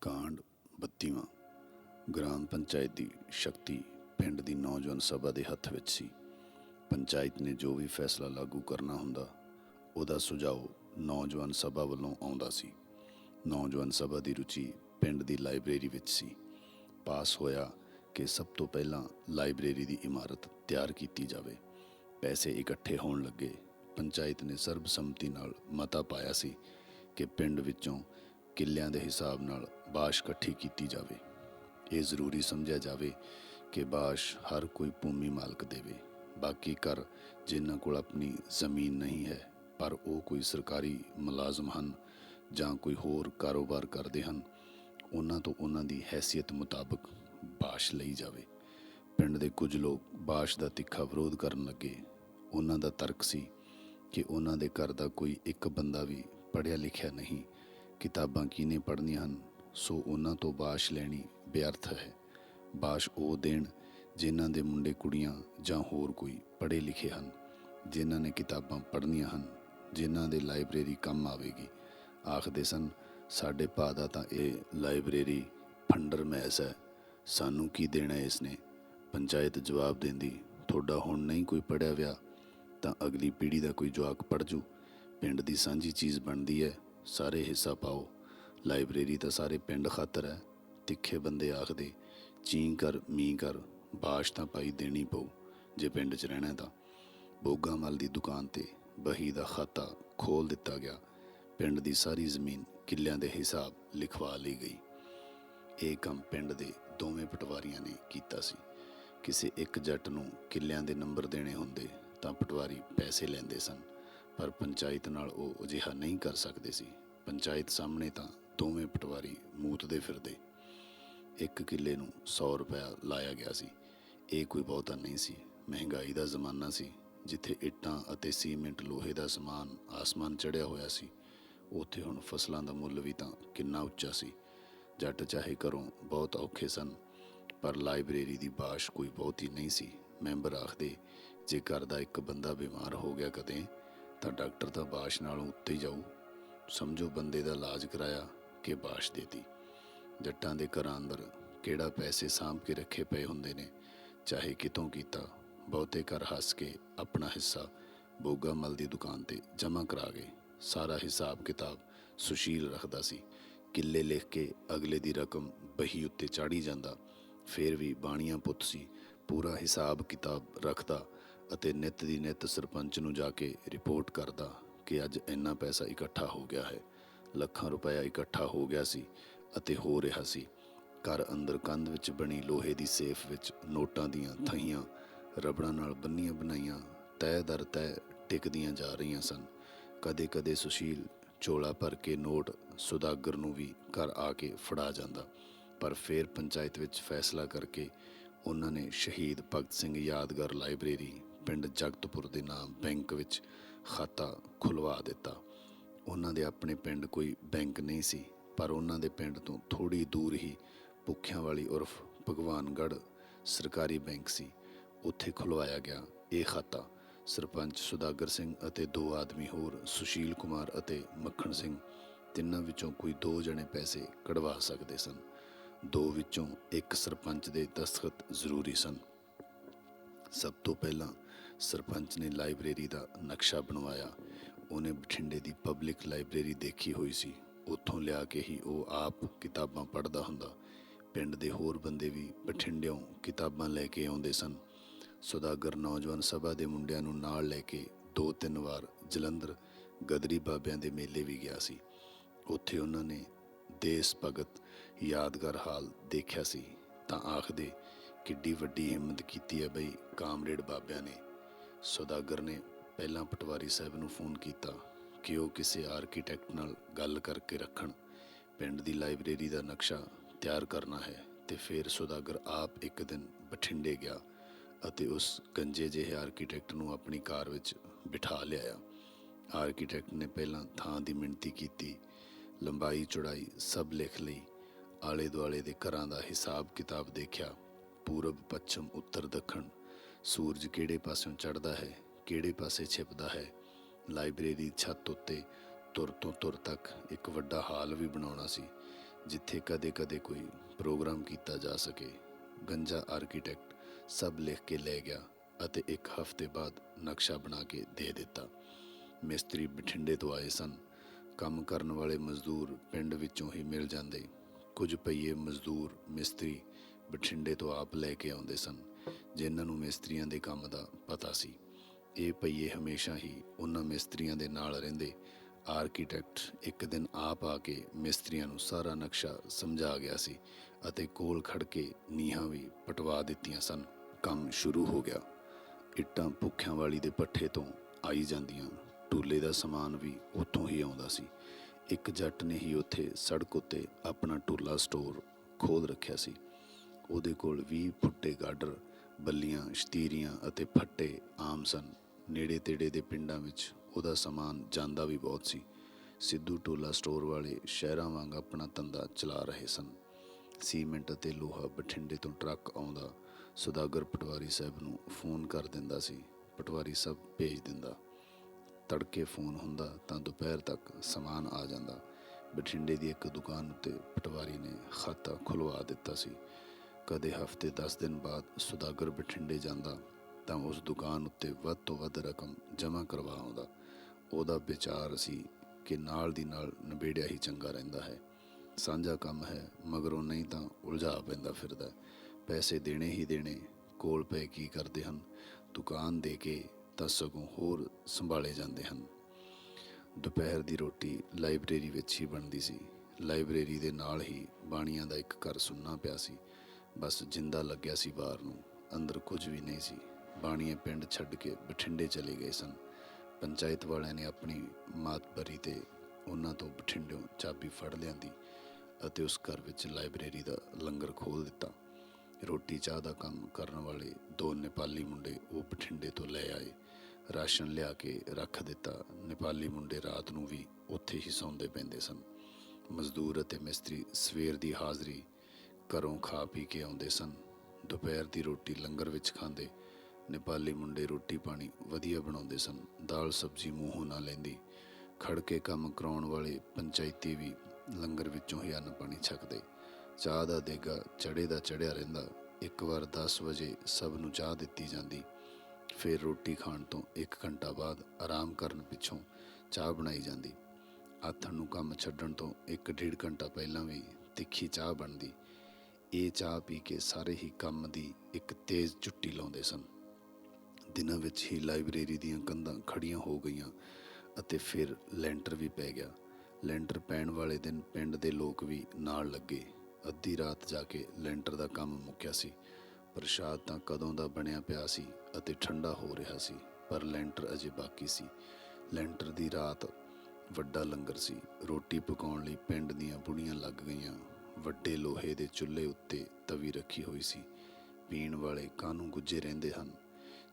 ਕਾਂਡ 32ਵਾਂ ਗ੍ਰਾਮ ਪੰਚਾਇਤ ਦੀ ਸ਼ਕਤੀ ਪਿੰਡ ਦੀ ਨੌਜਵਾਨ ਸਭਾ ਦੇ ਹੱਥ ਵਿੱਚ ਸੀ। ਪੰਚਾਇਤ ਨੇ ਜੋ ਵੀ ਫੈਸਲਾ ਲਾਗੂ ਕਰਨਾ ਹੁੰਦਾ, ਉਹਦਾ ਸੁਝਾਅ ਨੌਜਵਾਨ ਸਭਾ ਵੱਲੋਂ ਆਉਂਦਾ ਸੀ। ਨੌਜਵਾਨ ਸਭਾ ਦੀ ਰੁਚੀ ਪਿੰਡ ਦੀ ਲਾਇਬ੍ਰੇਰੀ ਵਿੱਚ ਸੀ। ਪਾਸ ਹੋਇਆ ਕਿ ਸਭ ਤੋਂ ਪਹਿਲਾਂ ਲਾਇਬ੍ਰੇਰੀ ਦੀ ਇਮਾਰਤ ਤਿਆਰ ਕੀਤੀ ਜਾਵੇ। ਪੈਸੇ ਇਕੱਠੇ ਹੋਣ ਲੱਗੇ, ਪੰਚਾਇਤ ਨੇ ਸਰਬਸੰਮਤੀ ਨਾਲ ਮਤਾ ਪਾਇਆ ਸੀ ਕਿ ਪਿੰਡ ਵਿੱਚੋਂ ਕਿੱਲਿਆਂ ਦੇ ਹਿਸਾਬ ਨਾਲ ਬਾਸ਼ ਇਕੱਠੀ ਕੀਤੀ ਜਾਵੇ। ਇਹ ਜ਼ਰੂਰੀ ਸਮਝਿਆ ਜਾਵੇ ਕਿ ਬਾਸ਼ ਹਰ ਕੋਈ ਭੂਮੀ ਮਾਲਕ ਦੇਵੇ। ਬਾਕੀ ਕਰ ਜਿਨ੍ਹਾਂ ਕੋਲ ਆਪਣੀ ਜ਼ਮੀਨ ਨਹੀਂ ਹੈ, ਪਰ ਉਹ ਕੋਈ ਸਰਕਾਰੀ ਮੁਲਾਜ਼ਮ ਹਨ ਜਾਂ ਕੋਈ ਹੋਰ ਕਾਰੋਬਾਰ ਕਰਦੇ ਹਨ, ਉਹਨਾਂ ਤੋਂ ਉਹਨਾਂ ਦੀ ਹੈਸੀਅਤ ਮੁਤਾਬਕ ਬਾਸ਼ ਲਈ ਜਾਵੇ। ਪਿੰਡ ਦੇ ਕੁਝ ਲੋਕ ਬਾਸ਼ ਦਾ ਤਿੱਖਾ ਵਿਰੋਧ ਕਰਨ ਲੱਗੇ। ਉਹਨਾਂ ਦਾ ਤਰਕ ਸੀ ਕਿ ਉਹਨਾਂ ਦੇ ਘਰ ਦਾ ਕੋਈ ਇੱਕ ਬੰਦਾ ਵੀ ਪੜ੍ਹਿਆ ਲਿਖਿਆ ਨਹੀਂ ਕਿਤਾਬਾਂ ਕਿਹਨੇ ਪੜ੍ਹਨੀਆਂ ਹਨ, ਸੋ ਉਹਨਾਂ ਤੋਂ ਬਾਸ਼ ਲੈਣੀ ਬੇਅਰਥ ਹੈ। ਬਾਸ਼ ਉਹ ਦੇਣ ਜਿਨ੍ਹਾਂ ਦੇ ਮੁੰਡੇ ਕੁੜੀਆਂ ਜਾਂ ਹੋਰ ਕੋਈ ਪੜ੍ਹੇ ਲਿਖੇ ਹਨ, ਜਿਨ੍ਹਾਂ ਨੇ ਕਿਤਾਬਾਂ ਪੜ੍ਹਨੀਆਂ ਹਨ, ਜਿਨ੍ਹਾਂ ਦੇ ਲਾਇਬ੍ਰੇਰੀ ਕੰਮ ਆਵੇਗੀ। ਆਖਦੇ ਸਨ, ਸਾਡੇ ਭਾ ਦਾ ਤਾਂ ਇਹ ਲਾਇਬ੍ਰੇਰੀ ਫੰਡਰ ਮੈਸ ਹੈ, ਸਾਨੂੰ ਕੀ ਦੇਣਾ ਇਸ ਨੇ? ਪੰਚਾਇਤ ਜਵਾਬ ਦਿੰਦੀ, ਤੁਹਾਡਾ ਹੁਣ ਨਹੀਂ ਕੋਈ ਪੜਿਆ ਵਿਆ ਤਾਂ ਅਗਲੀ ਪੀੜ੍ਹੀ ਦਾ ਕੋਈ ਜਵਾਕ ਪੜ ਜੂ। ਪਿੰਡ ਦੀ ਸਾਂਝੀ ਚੀਜ਼ ਬਣਦੀ ਹੈ ਸਾਰੇ ਹਿੱਸਾ ਪਾਓ। ਲਾਇਬ੍ਰੇਰੀ ਤਾਂ ਸਾਰੇ ਪਿੰਡ ਖਾਤਰ ਹੈ। ਤਿੱਖੇ ਬੰਦੇ ਆਖਦੇ, ਚੀਂ ਕਰ, ਮੀਂਹ ਕਰ, ਬਾਸ਼ ਤਾਂ ਪਾਈ ਦੇਣੀ ਪਊ, ਜੇ ਪਿੰਡ 'ਚ ਰਹਿਣਾ ਤਾਂ। ਬੋਗਾ ਮਲ ਦੀ ਦੁਕਾਨ ਤੇ ਬਹੀ ਦਾ ਖਾਤਾ ਖੋਲ ਦਿੱਤਾ ਗਿਆ। ਪਿੰਡ ਦੀ ਸਾਰੀ ਜ਼ਮੀਨ ਕਿੱਲਿਆਂ ਦੇ ਹਿਸਾਬ ਲਿਖਵਾ ਲਈ ਗਈ। ਇਹ ਕੰਮ ਪਿੰਡ ਦੇ ਦੋਵੇਂ ਪਟਵਾਰੀਆਂ ਨੇ ਕੀਤਾ ਸੀ। ਕਿਸੇ ਇੱਕ ਜੱਟ ਨੂੰ ਕਿੱਲਿਆਂ ਦੇ ਨੰਬਰ ਦੇਣੇ ਹੁੰਦੇ ਤਾਂ ਪਟਵਾਰੀ ਪੈਸੇ ਲੈਂਦੇ ਸਨ। ਪਰ ਪੰਚਾਇਤ ਨਾਲ ਉਹ ਅਜਿਹਾ ਨਹੀਂ ਕਰ ਸਕਦੇ ਸੀ। ਪੰਚਾਇਤ ਸਾਹਮਣੇ ਤਾਂ ਦੋਵੇਂ ਪਟਵਾਰੀ ਮੂਤਦੇ ਫਿਰਦੇ। ਇੱਕ ਕਿੱਲੇ ਨੂੰ 100 ਰੁਪਇਆ ਲਾਇਆ ਗਿਆ ਸੀ। ਇਹ ਕੋਈ ਬਹੁਤਾ ਨਹੀਂ ਸੀ। ਮਹਿੰਗਾਈ ਦਾ ਜ਼ਮਾਨਾ ਸੀ, ਜਿੱਥੇ ਇੱਟਾਂ ਅਤੇ ਸੀਮੈਂਟ ਲੋਹੇ ਦਾ ਸਮਾਨ ਆਸਮਾਨ ਚੜਿਆ ਹੋਇਆ ਸੀ। ਉੱਥੇ ਹੁਣ ਫਸਲਾਂ ਦਾ ਮੁੱਲ ਵੀ ਤਾਂ ਕਿੰਨਾ ਉੱਚਾ ਸੀ। ਜੱਟ ਚਾਹੇ ਘਰੋਂ ਬਹੁਤ ਔਖੇ ਸਨ, ਪਰ ਲਾਇਬ੍ਰੇਰੀ ਦੀ ਬਾਸ਼ ਕੋਈ ਬਹੁਤੀ ਨਹੀਂ ਸੀ। ਮੈਂਬਰ ਆਖਦੇ, ਜੇ ਘਰ ਦਾ ਇੱਕ ਬੰਦਾ ਬਿਮਾਰ ਹੋ ਗਿਆ ਕਦੇ ਤਾਂ ਡਾਕਟਰ ਤਾਂ ਬਾਸ਼ ਨਾਲੋਂ ਉੱਤੇ ਹੀ ਜਾਊ। ਸਮਝੋ ਬੰਦੇ ਦਾ ਇਲਾਜ ਕਰਾਇਆ ਕਿ ਬਾਸ਼ ਦੇਤੀ। ਜੱਟਾਂ ਦੇ ਘਰਾਂ ਅੰਦਰ ਕਿਹੜਾ ਪੈਸੇ ਸਾਂਭ ਕੇ ਰੱਖੇ ਪਏ ਹੁੰਦੇ ਨੇ, ਚਾਹੇ ਕਿਤੋਂ ਕੀਤਾ, ਬਹੁਤੇ ਘਰ ਹੱਸ ਕੇ ਆਪਣਾ ਹਿੱਸਾ ਬੋਗਾ ਮਲ ਦੀ ਦੁਕਾਨ ਤੇ ਜਮ੍ਹਾਂ ਕਰਾ ਗਏ ਸਾਰਾ ਹਿਸਾਬ ਕਿਤਾਬ ਸੁਸ਼ੀਲ ਰੱਖਦਾ ਸੀ। ਕਿੱਲੇ ਲਿਖ ਕੇ ਅਗਲੇ ਦੀ ਰਕਮ ਬਹੀ ਉੱਤੇ ਚਾੜੀ ਜਾਂਦਾ, ਫੇਰ ਵੀ ਬਾਣੀਆਂ ਪੁੱਤ ਸੀ, ਪੂਰਾ ਹਿਸਾਬ ਕਿਤਾਬ ਰੱਖਦਾ ਅਤੇ ਨਿਤ ਦੀ ਨਿਤ ਸਰਪੰਚ ਨੂੰ ਜਾ ਕੇ ਰਿਪੋਰਟ ਕਰਦਾ ਕਿ ਅੱਜ ਇੰਨਾ ਪੈਸਾ ਇਕੱਠਾ ਹੋ ਗਿਆ ਹੈ। ਲੱਖਾਂ ਰੁਪਇਆ ਇਕੱਠਾ ਹੋ ਗਿਆ ਸੀ ਅਤੇ ਹੋ ਰਿਹਾ ਸੀ। ਘਰ ਅੰਦਰ ਕੰਧ ਵਿੱਚ ਬਣੀ ਲੋਹੇ ਦੀ ਸੇਫ ਵਿੱਚ ਨੋਟਾਂ ਦੀਆਂ ਥਹੀਆਂ, ਰਬੜਾਂ ਨਾਲ ਬੰਨੀਆਂ ਬਣਾਈਆਂ ਤੈ ਦਰ ਤੈ ਟਿਕਦੀਆਂ ਜਾ ਰਹੀਆਂ ਸਨ। ਕਦੇ-ਕਦੇ ਸੁਸ਼ੀਲ ਝੋਲਾ ਭਰ ਕੇ ਨੋਟ ਸੁਦਾਗਰ ਨੂੰ ਵੀ ਘਰ ਆ ਕੇ ਫੜਾ ਜਾਂਦਾ, ਪਰ ਫਿਰ ਪੰਚਾਇਤ ਵਿੱਚ ਫੈਸਲਾ ਕਰਕੇ ਉਹਨਾਂ ਨੇ ਸ਼ਹੀਦ ਭਗਤ ਸਿੰਘ ਯਾਦਗਾਰ ਲਾਇਬ੍ਰੇਰੀ ਪਿੰਡ ਜਗਤਪੁਰ ਦੇ ਨਾਮ ਬੈਂਕ ਵਿੱਚ ਖਾਤਾ ਖੁਲਵਾ ਦਿੱਤਾ। ਉਹਨਾਂ ਦੇ ਆਪਣੇ ਪਿੰਡ ਕੋਈ ਬੈਂਕ ਨਹੀਂ ਸੀ, ਪਰ ਉਹਨਾਂ ਦੇ ਪਿੰਡ ਤੋਂ ਥੋੜੀ ਦੂਰ ਹੀ ਭੁੱਖਿਆਂ ਵਾਲੀ ਉਰਫ ਭਗਵਾਨਗੜ੍ਹ ਸਰਕਾਰੀ ਬੈਂਕ ਸੀ। ਉੱਥੇ ਖੁਲਵਾਇਆ ਗਿਆ ਇਹ ਖਾਤਾ। ਸਰਪੰਚ ਸੁਦਾਗਰ ਸਿੰਘ ਅਤੇ ਦੋ ਆਦਮੀ ਹੋਰ, ਸੁਸ਼ੀਲ ਕੁਮਾਰ ਅਤੇ ਮੱਖਣ ਸਿੰਘ, ਤਿੰਨਾਂ ਵਿੱਚੋਂ ਕੋਈ ਦੋ ਜਣੇ ਪੈਸੇ ਕਢਵਾ ਸਕਦੇ ਸਨ। ਦੋ ਵਿੱਚੋਂ ਇੱਕ ਸਰਪੰਚ ਦੇ ਦਸਤਖਤ ਜ਼ਰੂਰੀ ਸਨ। ਸਭ ਤੋਂ ਪਹਿਲਾਂ ਸਰਪੰਚ ਨੇ ਲਾਇਬ੍ਰੇਰੀ ਦਾ ਨਕਸ਼ਾ ਬਣਵਾਇਆ। ਉਹਨੇ ਬਠਿੰਡੇ ਦੀ ਪਬਲਿਕ ਲਾਇਬ੍ਰੇਰੀ ਦੇਖੀ ਹੋਈ ਸੀ। ਉੱਥੋਂ ਲਿਆ ਕੇ ਹੀ ਉਹ ਆਪ ਕਿਤਾਬਾਂ ਪੜ੍ਹਦਾ ਹੁੰਦਾ। ਪਿੰਡ ਦੇ ਹੋਰ ਬੰਦੇ ਵੀ ਬਠਿੰਡਿਓਂ ਕਿਤਾਬਾਂ ਲੈ ਕੇ ਆਉਂਦੇ ਸਨ। ਸੁਦਾਗਰ ਨੌਜਵਾਨ ਸਭਾ ਦੇ ਮੁੰਡਿਆਂ ਨੂੰ ਨਾਲ ਲੈ ਕੇ ਦੋ ਤਿੰਨ ਵਾਰ ਜਲੰਧਰ ਗਦਰੀ ਬਾਬਿਆਂ ਦੇ ਮੇਲੇ ਵੀ ਗਿਆ ਸੀ। ਉੱਥੇ ਉਹਨਾਂ ਨੇ ਦੇਸ ਭਗਤ ਯਾਦਗਾਰ ਹਾਲ ਦੇਖਿਆ ਸੀ। ਤਾਂ ਆਖਦੇ, ਕਿੱਡੀ ਵੱਡੀ ਹਿੰਮਤ ਕੀਤੀ ਹੈ ਬਈ ਕਾਮਰੇਡ ਬਾਬਿਆਂ ਨੇ। ਸੁਦਾਗਰ ਨੇ ਪਹਿਲਾਂ ਪਟਵਾਰੀ ਸਾਹਿਬ ਨੂੰ ਫੋਨ ਕੀਤਾ ਕਿ ਉਹ ਕਿਸੇ ਆਰਕੀਟੈਕਟ ਨਾਲ ਗੱਲ ਕਰਕੇ ਰੱਖਣ। ਪਿੰਡ ਦੀ ਲਾਇਬ੍ਰੇਰੀ ਦਾ ਨਕਸ਼ਾ ਤਿਆਰ ਕਰਨਾ ਹੈ ਤੇ ਫਿਰ ਸੁਦਾਗਰ ਆਪ ਇੱਕ ਦਿਨ ਬਠਿੰਡੇ ਗਿਆ ਅਤੇ ਉਸ ਗੰਜੇ ਜਿਹੇ ਆਰਕੀਟੈਕਟ ਨੂੰ ਆਪਣੀ ਕਾਰ ਵਿੱਚ ਬਿਠਾ ਲਿਆਇਆ। ਆਰਕੀਟੈਕਟ ਨੇ ਪਹਿਲਾਂ ਥਾਂ ਦੀ ਮਿਣਤੀ ਕੀਤੀ, ਲੰਬਾਈ ਚੌੜਾਈ ਸਭ ਲਿਖ ਲਈ ਆਲੇ ਦੁਆਲੇ ਦੇ ਘਰਾਂ ਦਾ ਹਿਸਾਬ ਕਿਤਾਬ ਦੇਖਿਆ, ਪੂਰਬ, ਪੱਛਮ, ਉੱਤਰ, ਦੱਖਣ। ਸੂਰਜ ਕਿਹੜੇ ਪਾਸਿਓਂ ਚੜ੍ਹਦਾ ਹੈ, ਕਿਹੜੇ ਪਾਸੇ ਛਿਪਦਾ ਹੈ? ਲਾਇਬ੍ਰੇਰੀ ਦੀ ਛੱਤ ਉੱਤੇ ਤੁਰ ਤੋਂ ਤੁਰ ਤੱਕ ਇੱਕ ਵੱਡਾ ਹਾਲ ਵੀ ਬਣਾਉਣਾ ਸੀ, ਜਿੱਥੇ ਕਦੇ-ਕਦੇ ਕੋਈ ਪ੍ਰੋਗਰਾਮ ਕੀਤਾ ਜਾ ਸਕੇ। ਗੰਜਾ ਆਰਕੀਟੈਕਟ ਸਭ ਲਿਖ ਕੇ ਲੈ ਗਿਆ ਅਤੇ ਇੱਕ ਹਫ਼ਤੇ ਬਾਅਦ ਨਕਸ਼ਾ ਬਣਾ ਕੇ ਦੇ ਦਿੱਤਾ। ਮਿਸਤਰੀ ਬਠਿੰਡੇ ਤੋਂ ਆਏ ਸਨ। ਕੰਮ ਕਰਨ ਵਾਲੇ ਮਜ਼ਦੂਰ ਪਿੰਡ ਵਿੱਚੋਂ ਹੀ ਮਿਲ ਜਾਂਦੇ। ਕੁਝ ਪਈਏ ਮਜ਼ਦੂਰ ਮਿਸਤਰੀ ਬਠਿੰਡੇ ਤੋਂ ਆਪ ਲੈ ਕੇ ਆਉਂਦੇ ਸਨ। ਜਿਨ੍ਹਾਂ ਨੂੰ ਮਿਸਤਰੀਆਂ ਦੇ ਕੰਮ ਦਾ ਪਤਾ ਸੀ। ਇਹ ਪਈਏ ਹਮੇਸ਼ਾ ਹੀ ਉਹਨਾਂ ਮਿਸਤਰੀਆਂ ਦੇ ਨਾਲ ਰਹਿੰਦੇ। ਆਰਕੀਟੈਕਟ ਇੱਕ ਦਿਨ ਆਪ ਆ ਕੇ ਮਿਸਤਰੀਆਂ ਨੂੰ ਸਾਰਾ ਨਕਸ਼ਾ ਸਮਝਾ ਗਿਆ ਸੀ ਅਤੇ ਕੋਲ ਖੜ ਕੇ ਨੀਹਾਂ ਵੀ ਪਟਵਾ ਦਿੱਤੀਆਂ ਸਨ। ਕੰਮ ਸ਼ੁਰੂ ਹੋ ਗਿਆ। ਇੱਟਾਂ ਭੁੱਖਿਆਂ ਵਾਲੀ ਦੇ ਪੱਠੇ ਤੋਂ ਆਈ ਜਾਂਦੀਆਂ। ਟੂਲੇ ਦਾ ਸਮਾਨ ਵੀ ਉੱਥੋਂ ਹੀ ਆਉਂਦਾ ਸੀ। ਇੱਕ ਜੱਟ ਨੇ ਹੀ ਉੱਥੇ ਸੜਕ ਉੱਤੇ ਆਪਣਾ ਟੂਲਾ ਸਟੋਰ ਖੋਦ ਰੱਖਿਆ ਸੀ। ਉਹਦੇ ਕੋਲ 20 ਫੁੱਟੇ ਗਾਡਰ ਬੱਲੀਆਂ, ਸ਼ਤੀਰੀਆਂ ਅਤੇ ਫੱਟੇ ਆਮ ਸਨ। ਨੇੜੇ ਤੇੜੇ ਦੇ ਪਿੰਡਾਂ ਵਿੱਚ ਉਹਦਾ ਸਮਾਨ ਜਾਂਦਾ ਵੀ ਬਹੁਤ ਸੀ। ਸਿੱਧੂ ਟੋਲਾ ਸਟੋਰ ਵਾਲੇ ਸ਼ਹਿਰਾਂ ਵਾਂਗ ਆਪਣਾ ਧੰਦਾ ਚਲਾ ਰਹੇ ਸਨ। ਸੀਮੈਂਟ ਅਤੇ ਲੋਹਾ ਬਠਿੰਡੇ ਤੋਂ ਟਰੱਕ ਆਉਂਦਾ, ਸੁਦਾਗਰ ਪਟਵਾਰੀ ਸਾਹਿਬ ਨੂੰ ਫੋਨ ਕਰ ਦਿੰਦਾ ਸੀ। ਪਟਵਾਰੀ ਸਾਹਿਬ ਭੇਜ ਦਿੰਦਾ, ਤੜਕੇ ਫੋਨ ਹੁੰਦਾ ਤਾਂ ਦੁਪਹਿਰ ਤੱਕ ਸਮਾਨ ਆ ਜਾਂਦਾ। ਬਠਿੰਡੇ ਦੀ ਇੱਕ ਦੁਕਾਨ ਉੱਤੇ ਪਟਵਾਰੀ ਨੇ ਖਾਤਾ ਖੁਲਵਾ ਦਿੱਤਾ ਸੀ। ਕਦੇ ਹਫ਼ਤੇ 10 ਦਿਨ ਬਾਅਦ ਸੁਦਾਗਰ ਬਠਿੰਡੇ ਜਾਂਦਾ, ਤਾਂ ਉਸ ਦੁਕਾਨ ਉੱਤੇ ਵੱਧ ਤੋਂ ਵੱਧ ਰਕਮ ਜਮ੍ਹਾਂ ਕਰਵਾ ਆਉਂਦਾ। ਉਹਦਾ ਵਿਚਾਰ ਸੀ ਕਿ ਨਾਲ ਦੀ ਨਾਲ ਨਿਬੇੜਿਆ ਹੀ ਚੰਗਾ ਰਹਿੰਦਾ ਹੈ। ਸਾਂਝਾ ਕੰਮ ਹੈ, ਮਗਰੋਂ ਨਹੀਂ ਤਾਂ ਉਲਝਾ ਪੈਂਦਾ ਫਿਰਦਾ ਪੈਸੇ ਦੇਣੇ ਹੀ ਦੇਣੇ, ਕੋਲ ਪਏ ਕੀ ਕਰਦੇ ਹਨ? ਦੁਕਾਨ ਦੇ ਕੇ ਤਾਂ ਸਗੋਂ ਹੋਰ ਸੰਭਾਲੇ ਜਾਂਦੇ ਹਨ। ਦੁਪਹਿਰ ਦੀ ਰੋਟੀ ਲਾਇਬ੍ਰੇਰੀ ਵਿੱਚ ਹੀ ਬਣਦੀ ਸੀ। ਲਾਇਬ੍ਰੇਰੀ ਦੇ ਨਾਲ ਹੀ ਬਾਣੀਆਂ ਦਾ ਇੱਕ ਘਰ ਸੁਣਨਾ ਪਿਆ ਸੀ। ਬਸ ਜਿੰਦਾ ਲੱਗਿਆ ਸੀ ਬਾਹਰ ਨੂੰ। ਅੰਦਰ ਕੁਝ ਵੀ ਨਹੀਂ ਸੀ। ਬਾਣੀਏ ਪਿੰਡ ਛੱਡ ਕੇ ਬਠਿੰਡੇ ਚਲੇ ਗਏ ਸਨ। ਪੰਚਾਇਤ ਵਾਲਿਆਂ ਨੇ ਆਪਣੀ ਮਾਤਬਰੀ ਤੇ ਉਹਨਾਂ ਤੋਂ ਬਠਿੰਡਿਓਂ ਚਾਬੀ ਫੜ ਲਿਆਂਦੀ ਅਤੇ ਉਸ ਘਰ ਵਿੱਚ ਲਾਇਬ੍ਰੇਰੀ ਦਾ ਲੰਗਰ ਖੋਲ ਦਿੱਤਾ। ਰੋਟੀ ਚਾਹ ਦਾ ਕੰਮ ਕਰਨ ਵਾਲੇ ਦੋ ਨੇਪਾਲੀ ਮੁੰਡੇ ਉਹ ਬਠਿੰਡੇ ਤੋਂ ਲੈ ਆਏ। ਰਾਸ਼ਨ ਲਿਆ ਕੇ ਰੱਖ ਦਿੱਤਾ। ਨੇਪਾਲੀ ਮੁੰਡੇ ਰਾਤ ਨੂੰ ਵੀ ਉੱਥੇ ਹੀ ਸੌਂਦੇ ਪੈਂਦੇ ਸਨ। ਮਜ਼ਦੂਰ ਅਤੇ ਮਿਸਤਰੀ ਸਵੇਰ ਦੀ ਹਾਜ਼ਰੀ ਘਰੋਂ ਖਾ ਪੀ ਕੇ ਆਉਂਦੇ ਸਨ। ਦੁਪਹਿਰ ਦੀ ਰੋਟੀ ਲੰਗਰ ਵਿੱਚ ਖਾਂਦੇ। ਨੇਪਾਲੀ ਮੁੰਡੇ ਰੋਟੀ ਪਾਣੀ ਵਧੀਆ ਬਣਾਉਂਦੇ ਸਨ। ਦਾਲ ਸਬਜ਼ੀ ਮੂੰਹੋਂ ਨਾ ਲੈਂਦੀ। ਖੜ ਕੇ ਕੰਮ ਕਰਾਉਣ ਵਾਲੇ ਪੰਚਾਇਤੀ ਵੀ ਲੰਗਰ ਵਿੱਚੋਂ ਹੀ ਅੰਨ ਪਾਣੀ ਛਕਦੇ। ਚਾਹ ਦਾ ਦੇਗਾ ਚੜੇ ਦਾ ਚੜਿਆ ਰਹਿੰਦਾ। ਇੱਕ ਵਾਰ 10 ਵਜੇ ਸਭ ਨੂੰ ਚਾਹ ਦਿੱਤੀ ਜਾਂਦੀ। ਫਿਰ ਰੋਟੀ ਖਾਣ ਤੋਂ 1 ਘੰਟਾ ਬਾਅਦ ਆਰਾਮ ਕਰਨ ਪਿੱਛੋਂ ਚਾਹ ਬਣਾਈ ਜਾਂਦੀ। ਆਥਣ ਨੂੰ ਕੰਮ ਛੱਡਣ ਤੋਂ 1.5 ਘੰਟਾ ਪਹਿਲਾਂ ਵੀ ਤਿੱਖੀ ਚਾਹ ਬਣਦੀ। ਇਹ ਚਾਹ ਪੀ ਕੇ ਸਾਰੇ ਹੀ ਕੰਮ ਦੀ ਇੱਕ ਤੇਜ਼ ਝੁੱਟੀ ਲਾਉਂਦੇ ਸਨ। ਦਿਨਾਂ ਵਿੱਚ ਹੀ ਲਾਇਬ੍ਰੇਰੀ ਦੀਆਂ ਕੰਧਾਂ ਖੜੀਆਂ ਹੋ ਗਈਆਂ ਅਤੇ ਫਿਰ ਲੈਂਟਰ ਵੀ ਪੈ ਗਿਆ। ਲੈਂਟਰ ਪੈਣ ਵਾਲੇ ਦਿਨ ਪਿੰਡ ਦੇ ਲੋਕ ਵੀ ਨਾਲ ਲੱਗੇ। ਅੱਧੀ ਰਾਤ ਜਾ ਕੇ ਲੈਂਟਰ ਦਾ ਕੰਮ ਮੁੱਕਿਆ ਸੀ। ਪ੍ਰਸ਼ਾਦ ਤਾਂ ਕਦੋਂ ਦਾ ਬਣਿਆ ਪਿਆ ਸੀ ਅਤੇ ਠੰਡਾ ਹੋ ਰਿਹਾ ਸੀ, ਪਰ ਲੈਂਟਰ ਅਜੇ ਬਾਕੀ ਸੀ। ਲੈਂਟਰ ਦੀ ਰਾਤ ਵੱਡਾ ਲੰਗਰ ਸੀ। ਰੋਟੀ ਪਕਾਉਣ ਲਈ ਪਿੰਡ ਦੀਆਂ ਬੁੜੀਆਂ ਲੱਗ ਗਈਆਂ। ਵੱਡੇ ਲੋਹੇ ਦੇ ਚੁੱਲ੍ਹੇ ਉੱਤੇ ਤਵੀ ਰੱਖੀ ਹੋਈ ਸੀ। ਪੀਣ ਵਾਲੇ ਕਾਨੂੰ ਗੁੱਜੇ ਰਹਿੰਦੇ ਹਨ?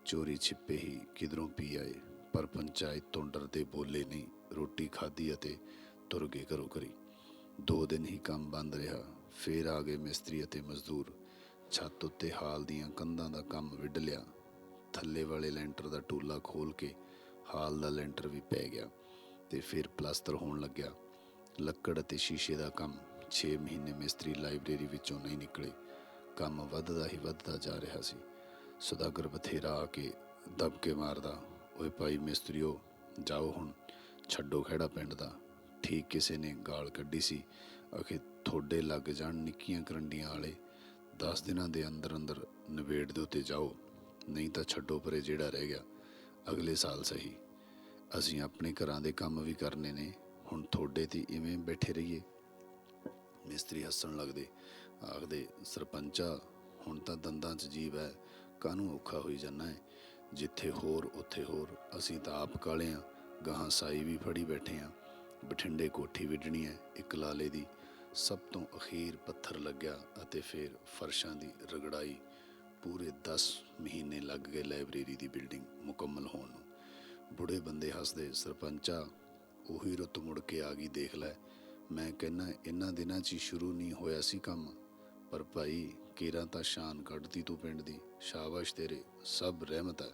ਚੋਰੀ ਛਿਪੇ ਹੀ ਕਿਧਰੋਂ ਪੀ ਆਏ, ਪਰ ਪੰਚਾਇਤ ਤੋਂ ਡਰਦੇ ਬੋਲੇ ਨਹੀਂ ਰੋਟੀ ਖਾਧੀ ਅਤੇ ਤੁਰ ਗਏ ਘਰੋਂ ਘਰੀ। ਦੋ ਦਿਨ ਹੀ ਕੰਮ ਬੰਦ ਰਿਹਾ। ਫੇਰ ਆ ਗਏ ਮਿਸਤਰੀ ਅਤੇ ਮਜ਼ਦੂਰ। ਛੱਤ ਉੱਤੇ ਹਾਲ ਦੀਆਂ ਕੰਧਾਂ ਦਾ ਕੰਮ ਵਿੱਢ ਲਿਆ। ਥੱਲੇ ਵਾਲੇ ਲੈਂਟਰ ਦਾ ਟੂਲਾ ਖੋਲ ਕੇ ਹਾਲ ਦਾ ਲੈਂਟਰ ਵੀ ਪੈ ਗਿਆ ਤੇ ਫਿਰ ਪਲਾਸਟਰ ਹੋਣ ਲੱਗਿਆ। ਲੱਕੜ ਅਤੇ ਸ਼ੀਸ਼ੇ ਦਾ ਕੰਮ 6 ਮਹੀਨੇ ਮਿਸਤਰੀ ਲਾਇਬ੍ਰੇਰੀ ਵਿੱਚੋਂ ਨਹੀਂ ਨਿਕਲੇ। ਕੰਮ ਵੱਧਦਾ ਹੀ ਵੱਧਦਾ ਜਾ ਰਿਹਾ ਸੀ। ਸੁਦਾਗਰ ਬਥੇਰਾ ਆ ਕੇ ਦਬਕੇ ਮਾਰਦਾ, ਓਏ ਭਾਈ ਮਿਸਤਰੀਓ, ਜਾਓ ਹੁਣ, ਛੱਡੋ ਖੜਾ ਪਿੰਡ ਦਾ। ਠੀਕ ਕਿਸੇ ਨੇ ਗਾਲ ਕੱਢੀ ਸੀ। ਅਖੇ ਥੋੜੇ ਲੱਗ ਜਾਣ ਨਿੱਕੀਆਂ ਕਰੰਡੀਆਂ ਵਾਲੇ। 10 ਦਿਨਾਂ ਦੇ ਅੰਦਰ ਅੰਦਰ ਨਿਬੇੜ ਦੇ ਉੱਤੇ ਜਾਓ, ਨਹੀਂ ਤਾਂ ਛੱਡੋ ਪਰੇ ਜਿਹੜਾ ਰਹਿ ਗਿਆ, ਅਗਲੇ ਸਾਲ ਸਹੀ। ਅਸੀਂ ਆਪਣੇ ਘਰਾਂ ਦੇ ਕੰਮ ਵੀ ਕਰਨੇ ਨੇ, ਹੁਣ ਥੋੜੇ ਤੇ ਇਵੇਂ ਬੈਠੇ ਰਹੀਏ। ਮਿਸਤਰੀ ਹੱਸਣ ਲੱਗਦੇ। ਆਖਦੇ, ਸਰਪੰਚਾ, ਹੁਣ ਤਾਂ ਦੰਦਾਂ 'ਚ ਜੀਵ ਹੈ ਕਾਹਨੂੰ ਔਖਾ ਹੋਈ ਜਾਂਦਾ ਹੈ ਜਿੱਥੇ ਹੋਰ, ਉੱਥੇ ਹੋਰ। ਅਸੀਂ ਤਾਂ ਆਪ ਕਾਲੇ ਆ, ਗਾਹਾਂ ਸਾਈ ਵੀ ਫੜੀ ਬੈਠੇ ਆ। ਬਠਿੰਡੇ ਕੋਠੀ ਵਿੱਢਣੀ ਹੈ ਇੱਕ ਲਾਲੇ ਦੀ। ਸਭ ਤੋਂ ਅਖੀਰ ਪੱਥਰ ਲੱਗਿਆ ਅਤੇ ਫਿਰ ਫਰਸ਼ਾਂ ਦੀ ਰਗੜਾਈ। ਪੂਰੇ 10 ਮਹੀਨੇ ਲੱਗ ਗਏ ਲਾਇਬ੍ਰੇਰੀ ਦੀ ਬਿਲਡਿੰਗ ਮੁਕੰਮਲ ਹੋਣ ਨੂੰ। ਬੁੜੇ ਬੰਦੇ ਹੱਸਦੇ, ਸਰਪੰਚਾ, ਉਹੀ ਰੁੱਤ ਮੁੜ ਕੇ ਆ ਗਈ, ਦੇਖ ਲੈ। ਮੈਂ ਕਹਿੰਨਾ ਇਹਨਾਂ ਦਿਨਾਂ 'ਚ ਹੀ ਸ਼ੁਰੂ ਨਹੀਂ ਹੋਇਆ ਸੀ ਕੰਮ। ਪਰ ਭਾਈ, ਕੇਰਾਂ ਤਾਂ ਸ਼ਾਨ ਕੱਢਦੀ ਤੂੰ ਪਿੰਡ ਦੀ। ਸ਼ਾਬਾਸ਼ ਤੇਰੇ, ਸਭ ਰਹਿਮਤ ਹੈ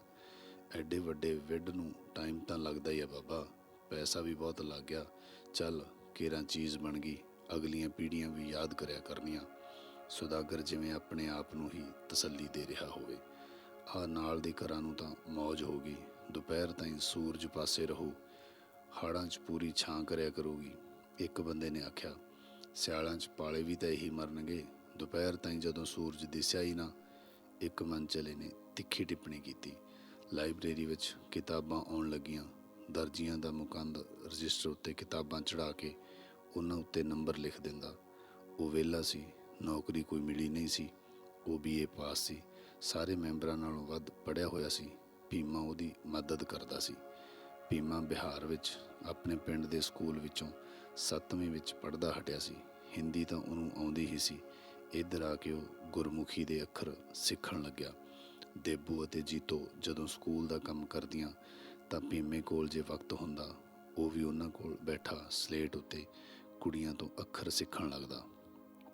ਐਡੇ ਵੱਡੇ ਵਿੱਡ ਨੂੰ ਟਾਈਮ ਤਾਂ ਲੱਗਦਾ ਹੀ ਆ ਬਾਬਾ। ਪੈਸਾ ਵੀ ਬਹੁਤ ਲੱਗ ਗਿਆ। ਚੱਲ, ਕੇਰਾਂ ਚੀਜ਼ ਬਣ ਗਈ। ਅਗਲੀਆਂ ਪੀੜ੍ਹੀਆਂ ਵੀ ਯਾਦ ਕਰਿਆ ਕਰਨੀਆਂ। ਸੁਦਾਗਰ ਜਿਵੇਂ ਆਪਣੇ ਆਪ ਨੂੰ ਹੀ ਤਸੱਲੀ ਦੇ ਰਿਹਾ ਹੋਵੇ। ਆ ਨਾਲ ਦੇ ਘਰਾਂ ਨੂੰ ਤਾਂ ਮौज ਹੋ ਗਈ। ਦੁਪਹਿਰ ਤਾਈਂ ਸੂਰਜ ਪਾਸੇ ਰਹੋ। ਹਾੜਾਂ 'ਚ ਪੂਰੀ ਛਾਂ ਕਰਿਆ ਕਰੂਗੀ। ਇੱਕ ਬੰਦੇ ਨੇ ਆਖਿਆ, ਸਿਆਲਾਂ 'ਚ ਪਾਲੇ ਵੀ ਤਾਂ ਇਹੀ ਮਰਨਗੇ, ਦੁਪਹਿਰ ਤਾਈਂ ਜਦੋਂ ਸੂਰਜ ਦਿਸਿਆ ਹੀ ਨਾ, ਇੱਕ ਮਨ ਚਲੇ ਨੇ ਤਿੱਖੀ ਟਿੱਪਣੀ ਕੀਤੀ। ਲਾਇਬ੍ਰੇਰੀ ਵਿੱਚ ਕਿਤਾਬਾਂ ਆਉਣ ਲੱਗੀਆਂ, ਦਰਜੀਆਂ ਦਾ ਮੁਕੰਦ ਰਜਿਸਟਰ ਉੱਤੇ ਕਿਤਾਬਾਂ ਚੜਾ ਕੇ ਉਹਨਾਂ ਉੱਤੇ ਨੰਬਰ ਲਿਖ ਦਿੰਦਾ। ਉਹ ਵਿਹਲਾ ਸੀ, ਨੌਕਰੀ ਕੋਈ ਮਿਲੀ ਨਹੀਂ ਸੀ, ਉਹ ਬੀਏ ਪਾਸ ਸੀ, ਸਾਰੇ ਮੈਂਬਰਾਂ ਨਾਲੋਂ ਵੱਧ ਪੜਿਆ ਹੋਇਆ ਸੀ, ਭੀਮਾ ਉਹਦੀ ਮਦਦ ਕਰਦਾ ਸੀ। ਭੀਮਾ ਬਿਹਾਰ ਵਿੱਚ, ਆਪਣੇ ਪਿੰਡ ਦੇ ਸਕੂਲ ਵਿੱਚੋਂ 7ਵੀਂ ਵਿੱਚ ਪੜ੍ਹਦਾ ਹਟਿਆ ਸੀ। ਹਿੰਦੀ ਤਾਂ ਉਹਨੂੰ ਆਉਂਦੀ ਹੀ ਸੀ। ਇੱਧਰ ਆ ਕੇ ਉਹ ਗੁਰਮੁਖੀ ਦੇ ਅੱਖਰ ਸਿੱਖਣ ਲੱਗਿਆ। ਦੇਬੂ ਅਤੇ ਜੀਤੋ ਜਦੋਂ ਸਕੂਲ ਦਾ ਕੰਮ ਕਰਦੀਆਂ ਤਾਂ ਭੀਮੇ ਕੋਲ ਜੇ ਵਕਤ ਹੁੰਦਾ, ਉਹ ਵੀ ਉਹਨਾਂ ਕੋਲ ਬੈਠਾ ਸਲੇਟ ਉੱਤੇ ਕੁੜੀਆਂ ਤੋਂ ਅੱਖਰ ਸਿੱਖਣ ਲੱਗਦਾ।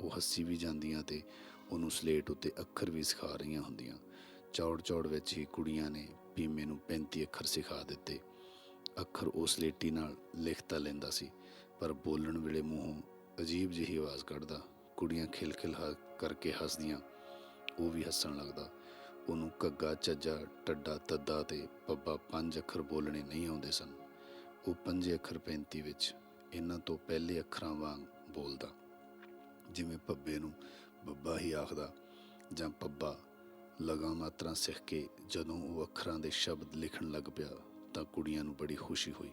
ਉਹ ਹੱਸੀ ਵੀ ਜਾਂਦੀਆਂ ਤੇ ਉਹਨੂੰ ਸਲੇਟ ਉੱਤੇ ਅੱਖਰ ਵੀ ਸਿਖਾ ਰਹੀਆਂ ਹੁੰਦੀਆਂ। ਚੌੜ ਚੌੜ ਵਿੱਚ ਹੀ ਕੁੜੀਆਂ ਨੇ ਭੀਮੇ ਨੂੰ 35 ਅੱਖਰ ਸਿਖਾ ਦਿੱਤੇ। ਅੱਖਰ ਉਹ ਸਲੇਟੀ ਨਾਲ ਲਿਖਤਾ ਲੈਂਦਾ ਸੀ। ਪਰ ਬੋਲਣ ਵੇਲੇ ਮੂੰਹੋਂ ਅਜੀਬ ਜਿਹੀ ਆਵਾਜ਼ ਕੱਢਦਾ, ਕੁੜੀਆਂ ਖਿਲਖਿਲ ਕਰਕੇ ਹੱਸਦੀਆਂ। ਉਹ ਵੀ ਹੱਸਣ ਲੱਗਦਾ। ਉਹਨੂੰ ਕੱਗਾ ਚੱਜਾ ਟੱਡਾ, ਤੱਦਾ ਤੇ ਪੱਬਾ ਪੰਜ ਅੱਖਰ ਬੋਲਣੇ ਨਹੀਂ ਆਉਂਦੇ ਸਨ। ਉਹ ਪੰਜੇ ਅੱਖਰ 35 ਵਿੱਚ ਇਹਨਾਂ ਤੋਂ ਪਹਿਲੇ ਅੱਖਰਾਂ ਵਾਂਗ ਬੋਲਦਾ। ਜਿਵੇਂ ਪੱਬੇ ਨੂੰ ਬੱਬਾ ਹੀ ਆਖਦਾ ਜਾਂ ਪੱਬਾ ਲਗਾ ਮਾਤਰਾ ਸਿੱਖ ਕੇ ਜਦੋਂ ਉਹ ਅੱਖਰਾਂ ਦੇ ਸ਼ਬਦ ਲਿਖਣ ਲੱਗ ਪਿਆ ਤਾਂ ਕੁੜੀਆਂ ਨੂੰ ਬੜੀ ਖੁਸ਼ੀ ਹੋਈ।